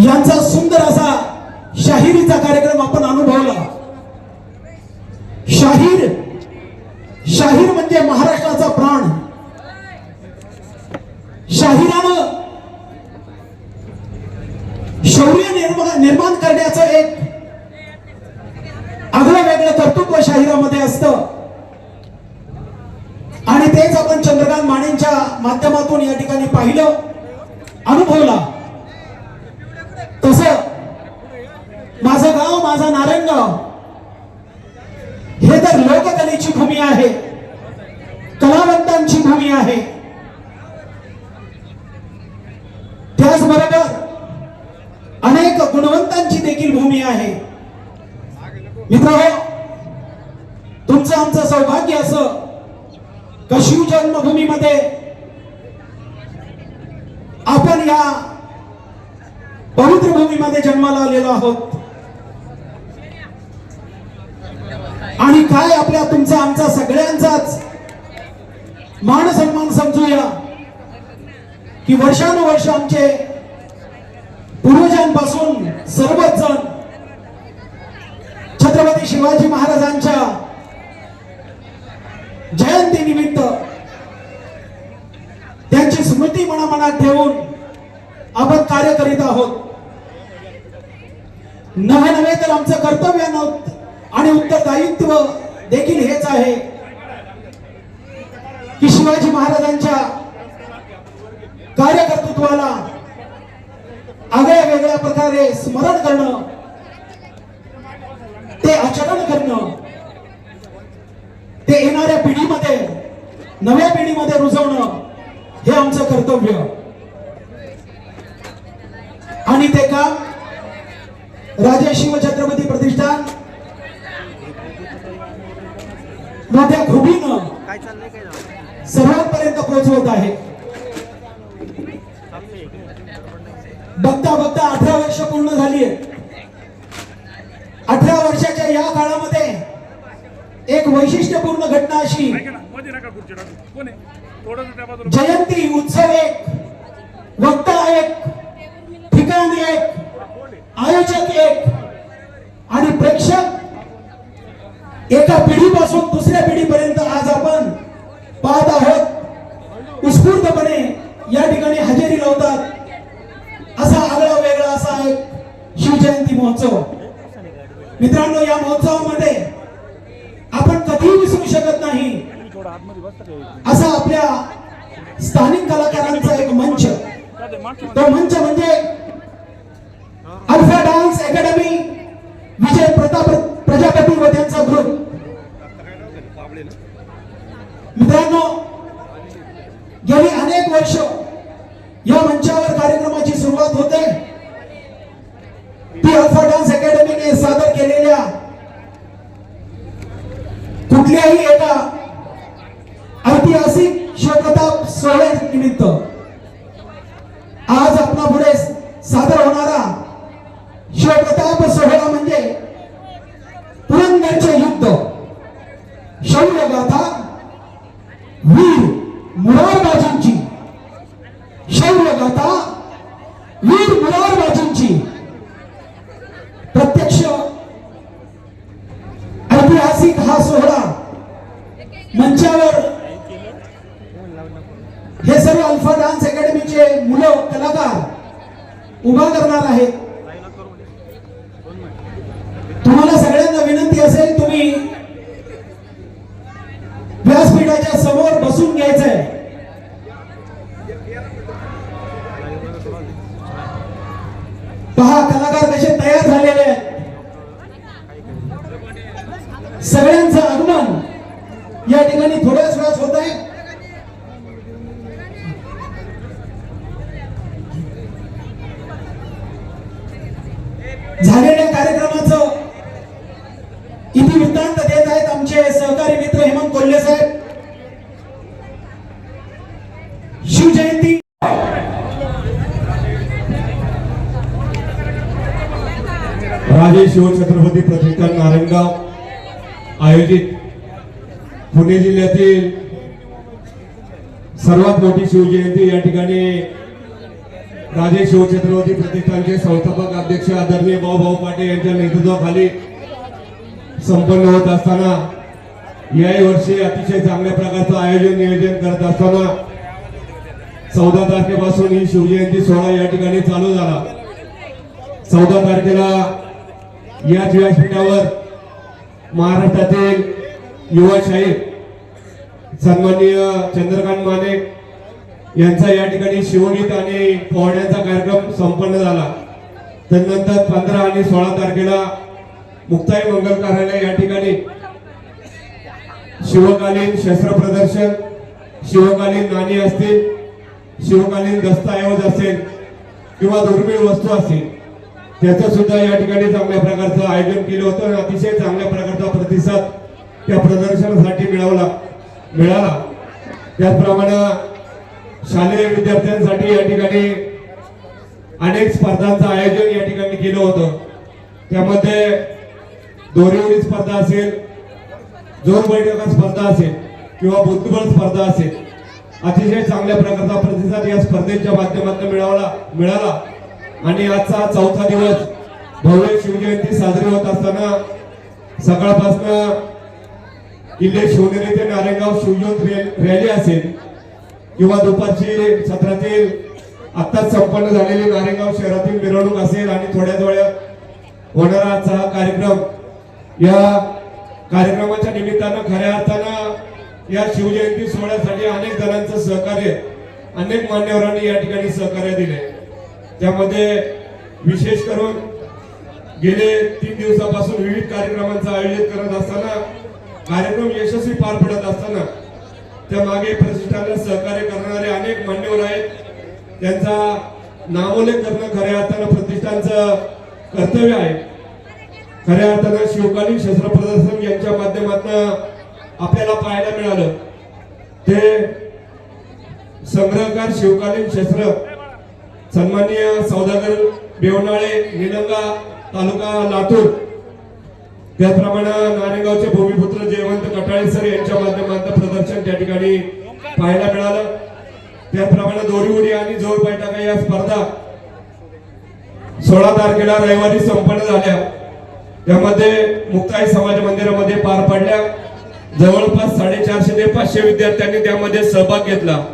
यांचा सुंदर असा शाहिरीचा कार्यक्रम आपण माझा नारायणगाव हे तर लोककलेची भूमी आहे. कलावंतांची भूमी आहे. त्याचबरोबर अनेक गुणवंतांची देखील भूमी आहे. मित्र हो, तुमचं आमचं सौभाग्य असं कशिव जन्मभूमीमध्ये आपण या पवित्र भूमीमध्ये जन्माला आलेलो आहोत. काय आपल्या तुमचा आमचा सगळ्यांचाच. मान सन्मान समजूया. की वर्षानुवर्ष आमचे पूर्वजांपासून सर्वच जण छत्रपती शिवाजी महाराजांच्या जयंतीनिमित्त त्यांची स्मृती मनामनात ठेवून आपण कार्य करीत आहोत. नव्हे नव्हे तर आमचं कर्तव्य नव्हतं. आणि उत्तरदायित्व देखील हेच आहे की शिवाजी महाराजांच्या कार्यकर्तृत्वाला आगळ्या वेगळ्या प्रकारे स्मरण करणं ते आचरण करणं ते येणाऱ्या पिढीमध्ये नव्या पिढीमध्ये रुजवणं हे आमचं कर्तव्य. आणि ते काम राजे शिव छत्रपती प्रतिष्ठान मोठ्या खुबीनं सर्वांपर्यंत पोहोचवत आहे. बघता बघता अठरा वर्ष पूर्ण झाली अठरा वर्षाच्या या काळामध्ये एक वैशिष्ट्यपूर्ण घटना अशी ना त्या जयंती उत्सव एक वक्ता एक ठिकाण एक आयोजक एक आणि प्रेक्षक एका पिढीपासून दुसऱ्या पिढीपर्यंत मित्रांनो गेली अनेक वर्ष पहा कलाकार कसे तयार झालेले आहेत सगळ्यांचं आगमन या ठिकाणी थोड्याच वेळात होत आहे झालेल्या कार्यक्रमाचं इतिवृत्तांत देत आहेत आमचे सहकारी मित्र हेमंत कोल्हे साहेब शिवजयंती राजे शिवछत्रपती प्रतिष्ठान नारायणगाव आयोजित पुणे जिल्ह्यातील सर्वात मोठी शिवजयंती या ठिकाणी राजे शिवछत्रपती प्रतिष्ठानचे संस्थापक अध्यक्ष आदरणीय भाऊभाऊ पाटील यांच्या नेतृत्वाखाली संपन्न होत असताना याही वर्षी अतिशय चांगल्या प्रकारचं आयोजन नियोजन करत असताना चौदा तारखेपासून ही शिवजयंती सोहळा या ठिकाणी चालू झाला. चौदा तारखेला याच व्यासपीठावर महाराष्ट्रातील युवा शाहीर सन्माननीय चंद्रकांत माने यांचा या ठिकाणी शिवगीत आणि पोहण्याचा कार्यक्रम संपन्न झाला. त्यानंतर पंधरा आणि सोळा तारखेला मुक्ताई मंगल कार्यालय या ठिकाणी शिवकालीन शस्त्र प्रदर्शन शिवकालीन नाणी असतील शिवकालीन दस्तऐवज असेल किंवा दुर्मिळ वस्तू असतील त्याचं सुद्धा या ठिकाणी चांगल्या प्रकारचं आयोजन केलं होतं. आणि अतिशय चांगल्या प्रकारचा प्रतिसाद त्या प्रदर्शनासाठी मिळवला मिळाला. त्याचप्रमाणे शालेय विद्यार्थ्यांसाठी या ठिकाणी अनेक स्पर्धांचं आयोजन या ठिकाणी केलं होतं. त्यामध्ये दोरीवरी स्पर्धा असेल जोर बैठका स्पर्धा असेल किंवा बुद्धिबळ स्पर्धा असेल अतिशय चांगल्या प्रकारचा प्रतिसाद या स्पर्धेच्या माध्यमातून मिळवला मिळाला. आणि आजचा चौथा दिवस भव्य शिवजयंती साजरी होत असताना सकाळपासून किल्ले शिवनेरी ते नारायणगाव शिवज्योत रॅली असेल किंवा दुपारची सत्रातील आत्ताच संपन्न झालेली नारायणगाव शहरातील मिरवणूक असेल आणि थोड्या थोड्या होणारा आजचा हा कार्यक्रम या कार्यक्रमाच्या निमित्तानं खऱ्या अर्थानं या शिवजयंती सोहळ्यासाठी अनेक जणांचं सहकार्य अनेक मान्यवरांनी या ठिकाणी सहकार्य दिले त्यामध्ये विशेष करून गेले तीन दिवसापासून विविध कार्यक्रमांचं आयोजन करत असताना कार्यक्रम यशस्वी पार पडत असताना त्या मागे प्रतिष्ठानला सहकार्य करणारे अनेक मान्यवर आहेत. त्यांचा नामोल्लेख करणं खऱ्या अर्थानं प्रतिष्ठानचं कर्तव्य आहे. खऱ्या अर्थानं शिवकालीन शस्त्र प्रदर्शन यांच्या माध्यमातून आपल्याला पाहायला मिळालं. ते संग्रहकार शिवकालीन शस्त्र सन्माननीय सौदागर बेवनाळे निलंगा तालुका लातूर. त्याचप्रमाणे नारेगावचे भूमिपुत्र जयवंत कटाळे सर यांच्या माध्यमातून प्रदर्शन त्या ठिकाणी पाहायला मिळालं. त्याचप्रमाणे दोरी उडी आणि जोर बैठका या स्पर्धा सोळा तारखेला रविवारी संपन्न झाल्या. त्यामध्ये मुक्ताई समाज मंदिरामध्ये पार पडल्या. जवळपास साडेचारशे ते पाचशे विद्यार्थ्यांनी त्यामध्ये सहभाग घेतला.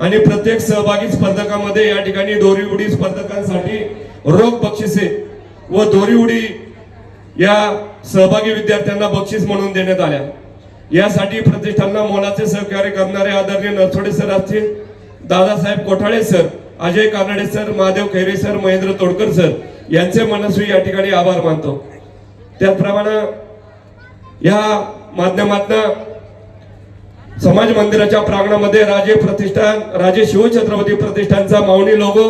आणि प्रत्येक सहभागी स्पर्धकामध्ये या ठिकाणी दोरी उडी स्पर्धकांसाठी रोख बक्षिसे व दोरी उडी या सहभागी विद्यार्थ्यांना बक्षीस म्हणून देण्यात आल्या. यासाठी प्रतिष्ठानला मोलाचे सहकार्य करणारे आदरणीय नरथोडे सर असतील Dadasaheb Kothale sir Ajay Kanade sir Mahadev Khaire sir Mahendra Todkar sir यांचे मनस्वी या ठिकाणी आभार मानतो. त्याचप्रमाणे या माध्यमातून समाज मंदिराच्या प्रांगणामध्ये राजे प्रतिष्ठान राजे शिवछत्रपती प्रतिष्ठानचा मावणी लोगो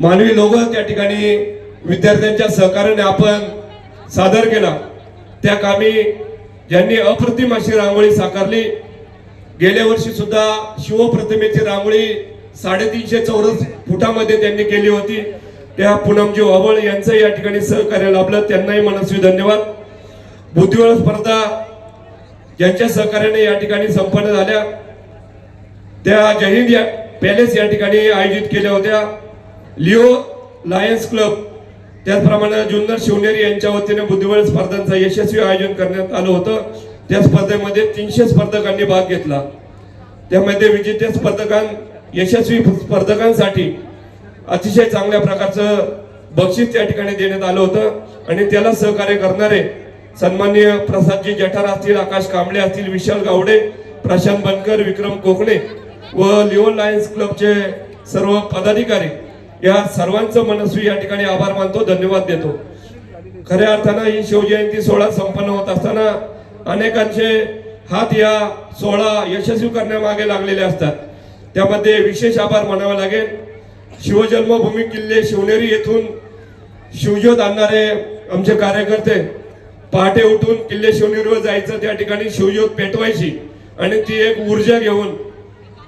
मानवी लोगो त्या ठिकाणी विद्यार्थ्यांच्या सहकार्याने आपण सादर केला. त्या कामी ज्यांनी अप्रतिम अशी रांगोळी साकारली गेल्या वर्षी सुद्धा शिवप्रतिमेची रांगोळी साडेतीनशे चौरस फुटामध्ये त्यांनी केली होती. त्या पूनमजी वाबळ यांचं या ठिकाणी सहकार्य लाभलं. त्यांनाही मनस्वी धन्यवाद. बुद्धिबळ स्पर्धा ज्यांच्या सहकार्याने या ठिकाणी संपन्न झाल्या त्या जयहिंद या पॅलेस या ठिकाणी आयोजित केल्या होत्या. लिओ लायन्स क्लब त्याचप्रमाणे जुन्नर शिवनेरी यांच्या वतीने बुद्धिबळ स्पर्धांचं यशस्वी आयोजन करण्यात आलं होतं. त्या स्पर्धेमध्ये तीनशे स्पर्धकांनी भाग घेतला. त्यामध्ये विजेत्या स्पर्धकां यशस्वी स्पर्धकांसाठी अतिशय चांगल्या प्रकारचं बक्षीस त्या ठिकाणी देण्यात आलं होतं. आणि त्याला सहकार्य करणारे सन्मान्य प्रसादजी जठार असतील आकाश कांबळे असतील विशाल गावडे प्रशांत बनकर विक्रम कोकणे व लिओन लायन्स क्लबचे सर्व पदाधिकारी या सर्वांचं मनस्वी या ठिकाणी आभार मानतो धन्यवाद देतो. खऱ्या अर्थानं ही शिवजयंती सोहळा संपन्न होत असताना अनेकांचे हात या सोहळा यशस्वी करण्यामागे लागलेले असतात. त्यामध्ये विशेष आभार मानावा लागेल. शिवजन्मभूमी किल्ले शिवनेरी येथून शिवज्योत आणणारे आमचे कार्यकर्ते पहाटे उठून किल्ले शिवनेरीवर जायचं त्या ठिकाणी शिवज्योत पेटवायची आणि ती एक ऊर्जा घेऊन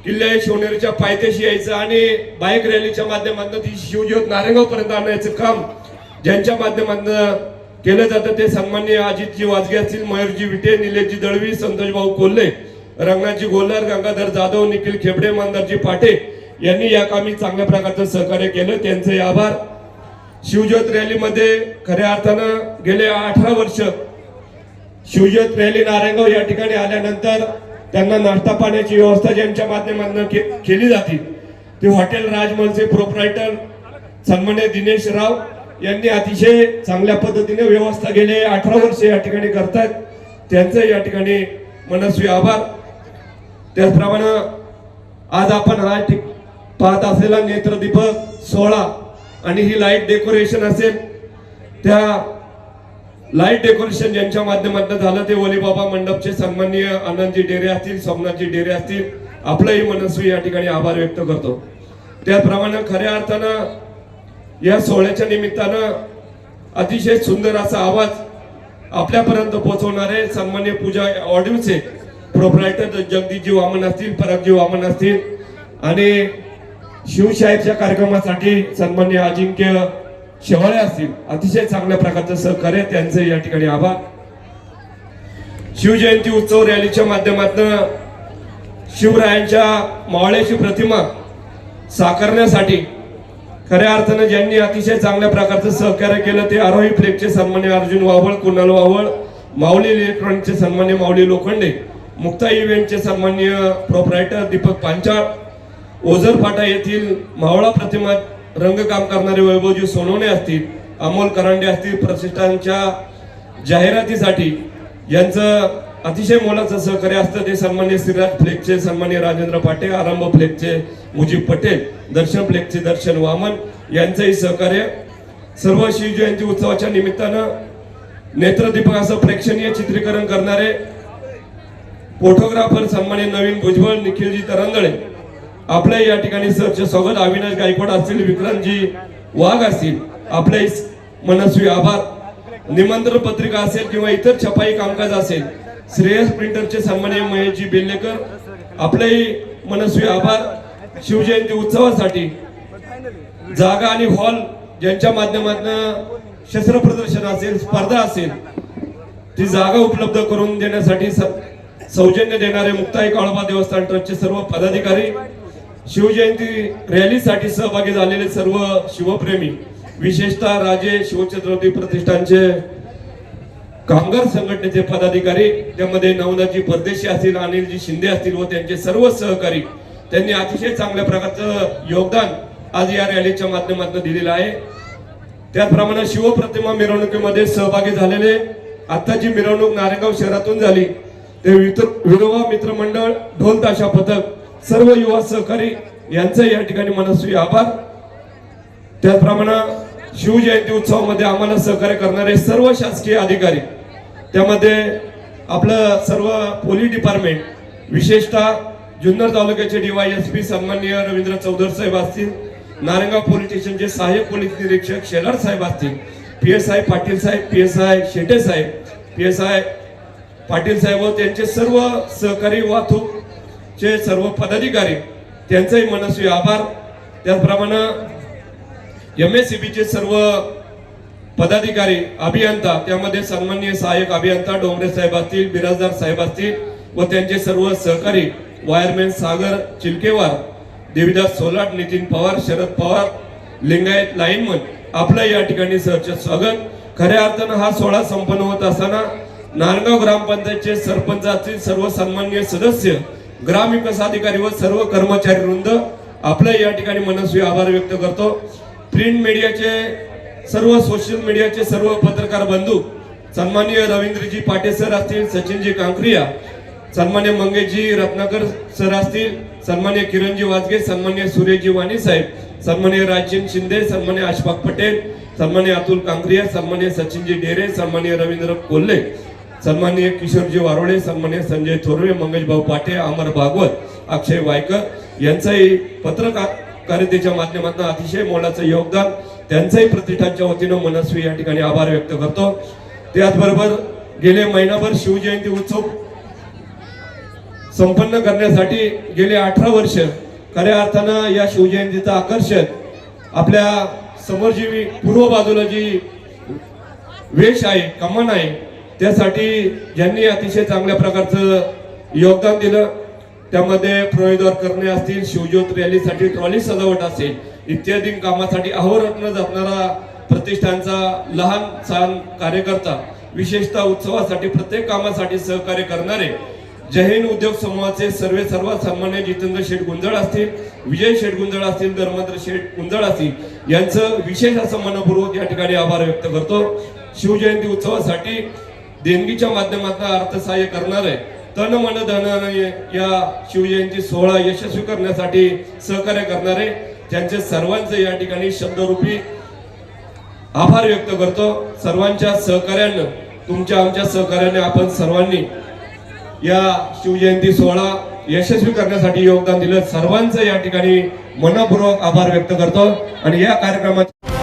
किल्ले शिवनेरीच्या पायथ्याशी यायचं आणि बाईक रॅलीच्या माध्यमातून ती शिवज्योत नारायणगावपर्यंत आणायचं आणण्याचं काम ज्यांच्या माध्यमातून केलं जातं ते सन्मान्य अजितजी वाजगे असतील मयूरजी विटे निलेशजी दळवी संतोषभाऊ कोल्हे रंगनाथजी गोल्हार गंगाधर जाधव निखिल खेबडे मंदारजी पाटे यांनी या कामी चांगल्या प्रकारचं सहकार्य केलं. त्यांचे आभार. शिवज्योत रॅलीमध्ये खऱ्या अर्थानं गेले अठरा वर्ष शिवज्योत रॅली नारायणगाव या ठिकाणी आल्यानंतर त्यांना नाश्ता पाण्याची व्यवस्था ज्यांच्या माध्यमातून के- केली जाते ते हॉटेल राजमहलचे प्रोपरायटर सन्मान्य दिनेश राव यांनी अतिशय चांगल्या पद्धतीने व्यवस्था गेले अठरा वर्ष या ठिकाणी करतायत. त्यांचं या ठिकाणी मनस्वी आभार. त्याचप्रमाणे आज आपण हा पाहत असलेला नेत्रदीपक सोहळा आणि ही लाइट डेकोरेशन असेल त्या लाइट डेकोरेशन ज्यांच्या माध्यमातून झालं ते ओलीबाबा मंडपचे सन्माननीय आनंदजी डेरे असतील सोमनाथजी डेरे असतील आपलंही मनस्वी या ठिकाणी आभार व्यक्त करतो. त्याप्रमाणे खऱ्या अर्थानं या सोहळ्याच्या निमित्तानं अतिशय सुंदर असा आवाज आपल्यापर्यंत पोहोचवणारे सन्मान्य पूजा ऑडिओचे प्रोपरायटर जगदीशजी वामन असतील परागजी वामन असतील आणि शिवशाहीच्या कार्यक्रमासाठी सन्मान्य अजिंक्य शेवाळे असतील. अतिशय चांगल्या प्रकारचं सहकार्य त्यांचे या ठिकाणी आभार. शिवजयंती उत्सव रॅलीच्या माध्यमातून शिवरायांच्या मावळ्याची प्रतिमा साकारण्यासाठी खऱ्या अर्थानं ज्यांनी अतिशय चांगल्या प्रकारचं सहकार्य केलं ते आरोही फ्लेकचे सन्मान्य अर्जुन वावळ कुणाल वावळ माऊली इलेक्ट्रॉनिकचे सन्मान्य माऊली लोखंडे मुक्ता इव्हेंटचे सन्मान्य प्रोपरायटर दीपक पांचाळ ओझर फाटा येथील मावळा प्रतिमा रंगकाम करणारे वैभवजी सोनवणे असतील अमोल करांडे असतील प्रतिष्ठानच्या जाहिरातीसाठी यांचं अतिशय मोलाचं सहकार्य असतं. ते सन्मान्य श्रीराज फ्लेकचे सन्मान्य राजेंद्र पाटे आरंभ फ्लेकचे मुजीब पटेल दर्शन फ्लेकचे दर्शन वामन यांचंही सहकार्य. सर्व शिवजयंती उत्सवाच्या निमित्तानं नेत्रदीपक असं प्रेक्षणीय चित्रीकरण करणारे फोटोग्राफर सन्मान्य नवीन भुजबळ निखिलजी तरंदळे आपल्या या ठिकाणी सरचे स्वागत अविनाश गायकवाड असतील विक्रमजी वाघ असतील आपले मनस्वी आभार. निमंत्रण पत्रिका असेल किंवा इतर छपाई कामकाज असेल श्रेयस प्रिंटरचे सन्मान्य महेशजी बेल्लेकर आपलेही मनस्वी आभार. शिवजयंती उत्सवासाठी जागा आणि हॉल ज्यांच्या माध्यमातून शस्त्र प्रदर्शन असेल स्पर्धा असेल ती जागा उपलब्ध करून देण्यासाठी स- सौजन्य देणारे मुक्ताई काळोबा देवस्थान ट्रस्टचे सर्व पदाधिकारी शिवजयंती रॅलीसाठी सहभागी झालेले सर्व शिवप्रेमी विशेषतः राजे शिवछत्रपती प्रतिष्ठानचे कामगार संघटनेचे पदाधिकारी त्यामध्ये नवनाथजी परदेशी असतील अनिलजी शिंदे असतील व त्यांचे सर्व सहकारी त्यांनी अतिशय चांगल्या प्रकारचं योगदान आज या रॅलीच्या माध्यमातून दिलेलं आहे. त्याचप्रमाणे शिवप्रतिमा मिरवणुकीमध्ये सहभागी झालेले आता जी मिरवणूक नारेगाव शहरातून झाली. ते वितर विनोबा मित्रमंडळ ढोल ताशा पथक सर्व युवा सहकारी यांचे या ठिकाणी मनस्वी आभार. त्याचप्रमाणे शिवजयंती उत्सवामध्ये आम्हाला सहकार्य करणारे सर्व शासकीय अधिकारी त्यामध्ये आपलं सर्व पोलीस डिपार्टमेंट विशेषतः जुन्नर तालुक्याचे डीवायएसपी सन्माननीय रवींद्र चौधर साहेब असतील नारंगाव पोलीस स्टेशनचे सहाय्यक पोलीस निरीक्षक शेलार साहेब असतील P S I Patil saheb P S I Shete saheb P S I Patil saheb व त्यांचे सर्व सहकारी वाहतूक चे सर्व पदाधिकारी त्यांचाही मनस्वी आभार. त्याचप्रमाणे एम एस सी चे सर्व पदाधिकारी अभियंता त्यामध्ये सन्माननीय सहाय्यक अभियंता डोंगरे साहेब असतील बिराजदार साहेब असतील व त्यांचे सर्व सहकारी वायरमॅन सागर चिलकेवार देविदास सोलाट नितीन पवार शरद पवार लिंगायत लाईनमन आपलं या ठिकाणी सहच स्वागत. खऱ्या अर्थानं हा सोहळा संपन्न होत असताना नांदगाव ग्रामपंचायतचे सरपंच असतील सर्व सन्माननीय सदस्य ग्रामविकास अधिकारी व सर्व कर्मचारी वृंद आपल्या या ठिकाणी मनस्वी आभार व्यक्त करतो. प्रिंट मीडियाचे सर्व सोशल मीडियाचे सर्व पत्रकार बंधू सन्माननीय रवींद्रजी पाटे सर असतील सचिनजी कांक्रिया सन्मान्य मंगेशजी रत्नाकर सर असतील सन्मान्य किरणजी वाजगे सन्मान्य सूर्यजी वाणी साहेब सन्मान्य राजचिन शिंदे सन्मान्य अशफाक पटेल सन्मान्य अतुल कांक्रिया सन्मान्य सचिनजी डेरे सन्मान्य रवींद्र कोल्हे सन्मान्य किशोरजी वारोडे सन्मान्य संजय थोरवे मंगेश भाऊ पाटे अमर भागवत अक्षय वायकर यांचंही पत्रकारितेच्या माध्यमातून अतिशय मोलाचं योगदान त्यांचंही प्रतिष्ठानच्या वतीनं मनस्वी या ठिकाणी आभार व्यक्त करतो. त्याचबरोबर गेले महिनाभर शिवजयंती उत्सव संपन्न करण्यासाठी गेले अठरा वर्ष खऱ्या अर्थानं या शिवजयंतीचं आकर्षण आपल्यासमोर जी पूर्व बाजूला जी वेश आहे कमान आहे त्यासाठी ज्यांनी अतिशय चांगल्या प्रकारचं योगदान दिलं त्यामध्ये प्रवेशद्वार करणे असतील शिवज्योत रॅलीसाठी ट्रॉली सजावट असेल इत्यादी कामासाठी अहोरत्न जपणारा प्रतिष्ठानचा लहान सहान कार्यकर्ता विशेषतः उत्सवासाठी प्रत्येक कामासाठी सहकार्य करणारे जैन उद्योग समूहाचे सर्वे सर्वात सन्मान्य जितेंद्र शेठ गुंजळ असतील विजय शेठ गुंजळ असतील धर्मेंद्र शेठ गुंजळ असतील यांचं विशेष असं मनपूर्वक या ठिकाणी आभार व्यक्त करतो. शिवजयंती उत्सवासाठी देणगीच्या माध्यमातून अर्थसहाय्य करणारे तन मन धनाने या शिवजयंती सोहळा यशस्वी करण्यासाठी सहकार्य करणारे त्यांचे सर्वांचे या ठिकाणी शब्दरूपी आभार व्यक्त करतो. सर्वांच्या सहकार्यानं तुमच्या आमच्या सहकार्याने आपण सर्वांनी या शिवजयंती सोहळा यशस्वी करण्यासाठी योगदान दिलं. सर्वांचं या ठिकाणी मनपूर्वक आभार व्यक्त करतो. आणि या कार्यक्रमात